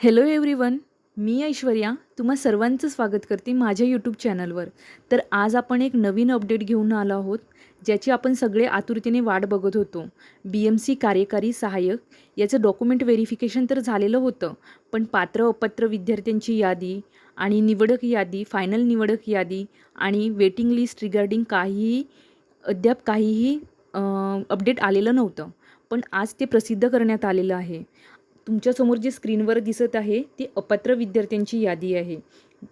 Hello everyone मी ऐश्वर्या. तुम्हा सर्वांचं स्वागत करते माझ्या यूट्यूब चॅनलवर तर आज आपण एक नवीन अपडेट घेऊन आलो आहोत ज्याची आपण सगळे आतुरतेने वाट बघत होतो. बी एम सी कार्यकारी सहाय्यक याचं डॉक्युमेंट व्हेरिफिकेशन तर झालेलं होतं पण पात्र अपात्र विद्यार्थ्यांची यादी आणि निवडक यादी फायनल निवडक यादी आणि वेटिंग लिस्ट रिगार्डिंग काहीही अद्याप काहीही अपडेट आलेलं नव्हतं. पण आज ते प्रसिद्ध करण्यात आलेलं आहे. तुमच्यासमोर जे स्क्रीनवर दिसत आहे ती अपात्र विद्यार्थ्यांची यादी आहे.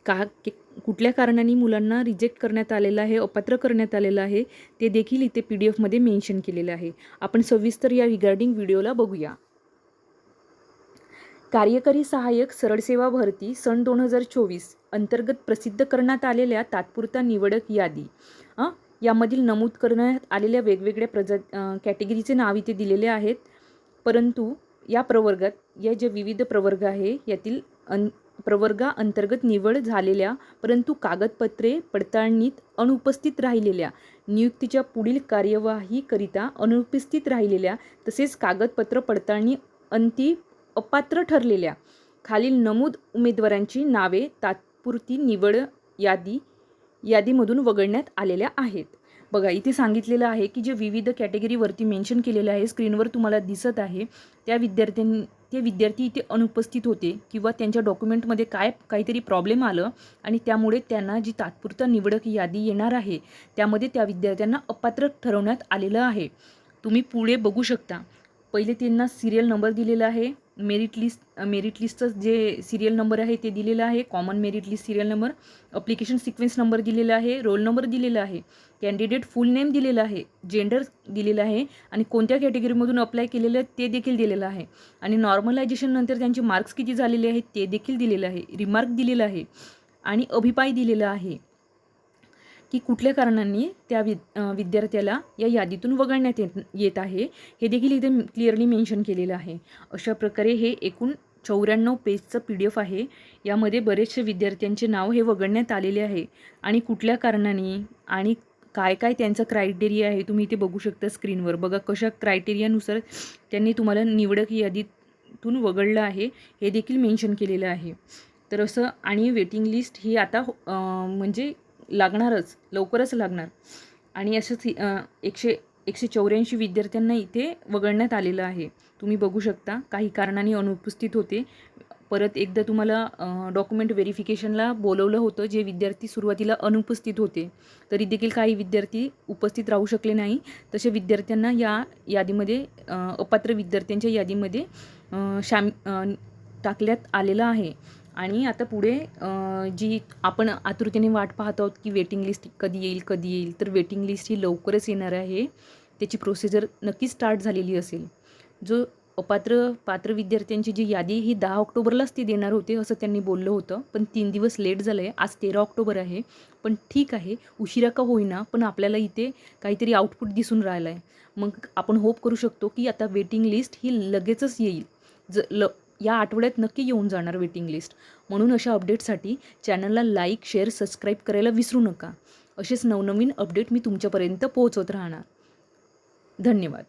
का के कुठल्या कारणाने मुलांना रिजेक्ट करण्यात आलेलं आहे अपात्र करण्यात आलेलं आहे ते देखील इथे पी डी एफमध्ये मेन्शन केलेलं आहे. आपण सविस्तर या रिगार्डिंग व्हिडिओला बघूया. कार्यकारी सहाय्यक सरळसेवा भरती सन दोन हजार चोवीस अंतर्गत प्रसिद्ध करण्यात आलेल्या तात्पुरता निवडक यादी. यामधील नमूद करण्यात आलेल्या वेगवेगळ्या प्रजा कॅटेगरीचे नाव इथे दिलेले आहेत. परंतु या प्रवर्गात या जे विविध प्रवर्ग आहे यातील अन प्रवर्गा अंतर्गत निवड झालेल्या परंतु कागदपत्रे पडताळणीत अनुपस्थित राहिलेल्या नियुक्तीच्या पुढील कार्यवाहीकरिता अनुपस्थित राहिलेल्या तसेच कागदपत्र पडताळणी अंती अपात्र ठरलेल्या खालील नमूद उमेदवारांची नावे तात्पुरती निवड यादी यादीमधून वगळण्यात आलेल्या आहेत. बघा इथे सांगितलेलं आहे की जे विविध कॅटेगरीवरती मेन्शन केलेलं आहे स्क्रीनवर तुम्हाला दिसत आहे त्या विद्यार्थ्यां ते विद्यार्थी इथे अनुपस्थित होते किंवा त्यांच्या डॉक्युमेंटमध्ये काय काहीतरी प्रॉब्लेम आलं आणि त्यामुळे त्यांना जी तात्पुरता निवडक यादी येणार आहे त्यामध्ये त्या विद्यार्थ्यांना अपात्र ठरवण्यात आलेलं आहे. तुम्ही पुढे बघू शकता. पहिले त्यांना सिरियल नंबर दिलेला आहे. मेरिट लिस्ट मेरिट लिस्टचं जे सिरियल नंबर आहे ते दिलेलं आहे. Common merit list serial number application sequence number दिलेला आहे रोल नंबर दिलेला आहे कॅन्डिडेट फुल नेम दिलेला आहे जेंडर दिलेलं आहे आणि कोणत्या कॅटेगरीमधून अप्लाय केलेलं आहे ते देखील दिलेलं आहे. आणि नॉर्मलायझेशननंतर त्यांचे मार्क्स किती झालेले आहेत ते देखील दिलेलं आहे रिमार्क दिलेलं आहे आणि अभिप्राय दिलेला आहे. की कुठल्या कारणांनी त्या वि विद्यार्थ्याला या यादीतून वगळण्यात येत येत आहे हे देखील इथे क्लिअरली मेन्शन केलेलं आहे. अशा प्रकारे हे एकूण चौऱ्याण्णव पेजचं पी डी एफ आहे. यामध्ये बरेचसे विद्यार्थ्यांचे नाव हे वगळण्यात आलेले आहे. आणि कुठल्या कारणाने आणि काय काय त्यांचा क्रायटेरिया आहे तुम्ही इथे बघू शकता स्क्रीनवर बघा कशा क्रायटेरियानुसार त्यांनी तुम्हाला निवडक यादीतून वगळलं आहे हे देखील मेन्शन केलेलं आहे. तर असं आणि वेटिंग लिस्ट ही आता म्हणजे लागणारच लवकरच लागणार. आणि असंच एकशे एकशे चौऱ्याऐंशी विद्यार्थ्यांना इथे वगळण्यात आलेलं आहे. तुम्ही बघू शकता काही कारणाने अनुपस्थित होते. परत एकदा तुम्हाला डॉक्युमेंट व्हेरिफिकेशनला बोलवलं होतं जे विद्यार्थी सुरुवातीला अनुपस्थित होते. तरी देखील काही विद्यार्थी उपस्थित राहू शकले नाही. तसे विद्यार्थ्यांना या यादीमध्ये अपात्र विद्यार्थ्यांच्या यादीमध्ये शाम टाकण्यात आलेलं आहे. आणि आता पुढे जी आपण आतुरतेने वाट पाहत आहोत की वेटिंग लिस्ट कधी येईल कधी येईल तर वेटिंग लिस्ट ही लवकरच येणार आहे. त्याची प्रोसिजर नक्की स्टार्ट झालेली असेल. जो अपात्र पात्र विद्यार्थ्यांची जी यादी ही दहा ऑक्टोबरलाच ती देणार होते असं त्यांनी बोललं होतं. पण तीन दिवस लेट झालं आहे आज तेरा ऑक्टोबर आहे. पण ठीक आहे. उशिरा का होईना पण आपल्याला इथे काहीतरी आउटपुट दिसून राहिलं आहे मग आपण होप करू शकतो की आता वेटिंग लिस्ट ही लगेचच येईल. ज ल या आठवड्यात नक्की येऊन जाणार वेटिंग लिस्ट म्हणून अशा अपडेटसाठी चॅनलला लाईक शेअर सबस्क्राईब करायला विसरू नका. असेच नवनवीन अपडेट मी तुमच्यापर्यंत पोहोचवत राहणार. धन्यवाद.